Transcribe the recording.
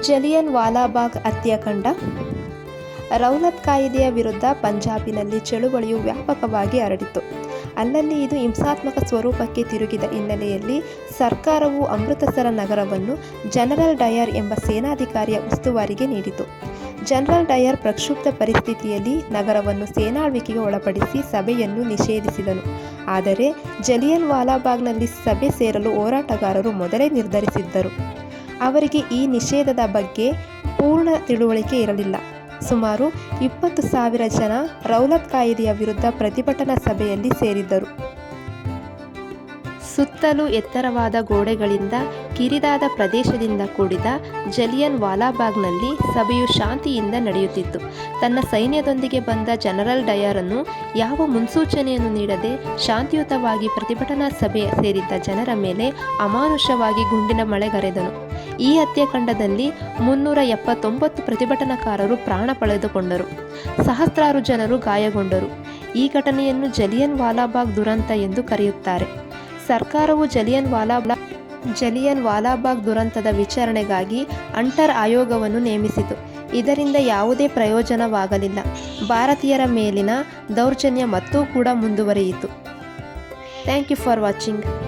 ಜಲಿಯನ್ ವಾಲಾಬಾಗ್ ಹತ್ಯಾಕಾಂಡ ರೌಲತ್ ಕಾಯಿದೆಯ ವಿರುದ್ಧ ಪಂಜಾಬಿನಲ್ಲಿ ಚಳುವಳಿಯು ವ್ಯಾಪಕವಾಗಿ ಹರಡಿತು ಅಲ್ಲಲ್ಲಿ ಇದು ಹಿಂಸಾತ್ಮಕ ಸ್ವರೂಪಕ್ಕೆ ತಿರುಗಿದ ಹಿನ್ನೆಲೆಯಲ್ಲಿ ಸರ್ಕಾರವು ಅಮೃತಸರ ನಗರವನ್ನು ಜನರಲ್ ಡಯರ್ ಎಂಬ ಸೇನಾಧಿಕಾರಿಯ ಉಸ್ತುವಾರಿಗೆ ನೀಡಿತು. ಜನರಲ್ ಡಯರ್ ಪ್ರಕ್ಷುಬ್ಧ ಪರಿಸ್ಥಿತಿಯಲ್ಲಿ ನಗರವನ್ನು ಸೇನಾಳ್ವಿಕೆಗೆ ಒಳಪಡಿಸಿ ಸಭೆಯನ್ನು ನಿಷೇಧಿಸಿದನು. ಆದರೆ ಜಲಿಯನ್ ವಾಲಾಬಾಗ್ನಲ್ಲಿ ಸಭೆ ಸೇರಲು ಹೋರಾಟಗಾರರು ಮೊದಲೇ ನಿರ್ಧರಿಸಿದ್ದರು. ಅವರಿಗೆ ಈ ನಿಷೇಧದ ಬಗ್ಗೆ ಪೂರ್ಣ ತಿಳುವಳಿಕೆ ಇರಲಿಲ್ಲ. ಸುಮಾರು ಇಪ್ಪತ್ತು ಸಾವಿರ ಜನ ರೌಲತ್ ಕಾಯಿದೆಯ ವಿರುದ್ಧ ಪ್ರತಿಭಟನಾ ಸಭೆಯಲ್ಲಿ ಸೇರಿದ್ದರು. ಸುತ್ತಲೂ ಎತ್ತರವಾದ ಗೋಡೆಗಳಿಂದ ಕಿರಿದಾದ ಪ್ರದೇಶದಿಂದ ಕೂಡಿದ ಜಲಿಯನ್ ವಾಲಾಬಾಗ್ನಲ್ಲಿ ಸಭೆಯು ಶಾಂತಿಯಿಂದ ನಡೆಯುತ್ತಿತ್ತು. ತನ್ನ ಸೈನ್ಯದೊಂದಿಗೆ ಬಂದ ಜನರಲ್ ಡಯರನ್ನು ಯಾವ ಮುನ್ಸೂಚನೆಯನ್ನು ನೀಡದೆ ಶಾಂತಿಯುತವಾಗಿ ಪ್ರತಿಭಟನಾ ಸಭೆ ಸೇರಿದ್ದ ಜನರ ಮೇಲೆ ಅಮಾನುಷವಾಗಿ ಗುಂಡಿನ ಮಳೆಗರೆದನು ಈ ಹತ್ಯಾಕಾಂಡದಲ್ಲಿ ಮುನ್ನೂರ ಎಪ್ಪತ್ತೊಂಬತ್ತು ಪ್ರತಿಭಟನಾಕಾರರು ಪ್ರಾಣ ಪಳೆದುಕೊಂಡರು. ಸಹಸ್ರಾರು ಜನರು ಗಾಯಗೊಂಡರು. ಈ ಘಟನೆಯನ್ನು ಜಲಿಯನ್ ವಾಲಾಬಾಗ್ ದುರಂತ ಎಂದು ಕರೆಯುತ್ತಾರೆ. ಸರ್ಕಾರವು ಜಲಿಯನ್ ವಾಲಾಬಾಗ್ ಜಲಿಯನ್ ವಾಲಾಬಾಗ್ ದುರಂತದ ವಿಚಾರಣೆಗಾಗಿ ಅಂಟರ್ ಆಯೋಗವನ್ನು ನೇಮಿಸಿತು. ಇದರಿಂದ ಯಾವುದೇ ಪ್ರಯೋಜನವಾಗಲಿಲ್ಲ. ಭಾರತೀಯರ ಮೇಲಿನ ದೌರ್ಜನ್ಯ ಮತ್ತೂ ಕೂಡ ಮುಂದುವರಿಯಿತು. Thank you for watching.